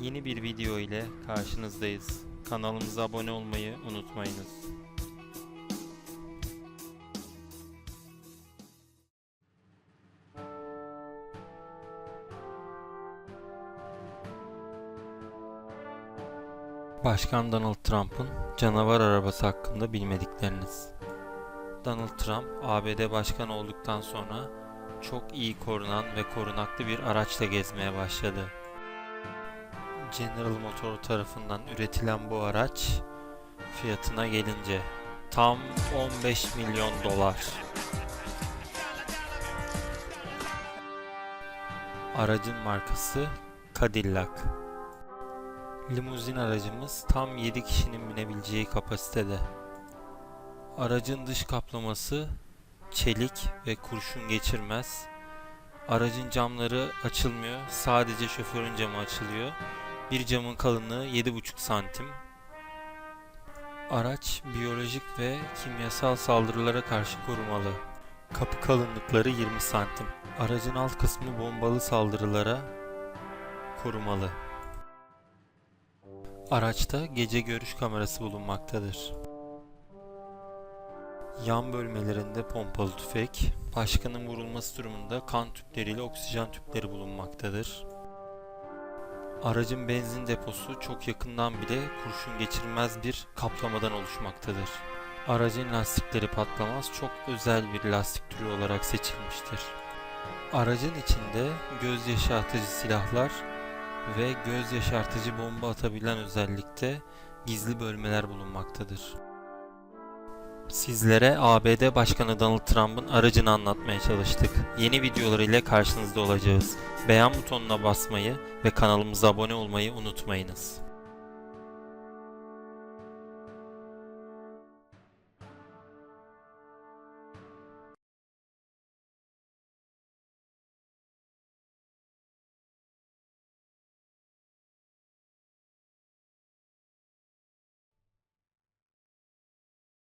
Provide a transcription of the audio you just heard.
Yeni bir video ile karşınızdayız. Kanalımıza abone olmayı unutmayınız. Başkan Donald Trump'ın canavar arabası hakkında bilmedikleriniz. Donald Trump, ABD başkanı olduktan sonra çok iyi korunan ve korunaklı bir araçla gezmeye başladı. General Motors tarafından üretilen bu araç fiyatına gelince tam 15 milyon dolar. Aracın markası Cadillac. Limuzin aracımız tam 7 kişinin binebileceği kapasitede. Aracın dış kaplaması çelik ve kurşun geçirmez. Aracın camları açılmıyor. Sadece şoförün camı açılıyor. Bir camın kalınlığı 7,5 santim. Araç biyolojik ve kimyasal saldırılara karşı korumalı. Kapı kalınlıkları 20 santim. Aracın alt kısmı bombalı saldırılara korumalı. Araçta gece görüş kamerası bulunmaktadır. Yan bölmelerinde pompalı tüfek, başkanın vurulması durumunda kan tüpleriyle oksijen tüpleri bulunmaktadır. Aracın benzin deposu çok yakından bile kurşun geçirmez bir kaplamadan oluşmaktadır. Aracın lastikleri patlamaz çok özel bir lastik türü olarak seçilmiştir. Aracın içinde göz yaşartıcı silahlar ve göz yaşartıcı bomba atabilen özellikte gizli bölmeler bulunmaktadır. Sizlere ABD Başkanı Donald Trump'ın aracını anlatmaya çalıştık. Yeni videolar ile karşınızda olacağız. Beğen butonuna basmayı ve kanalımıza abone olmayı unutmayınız.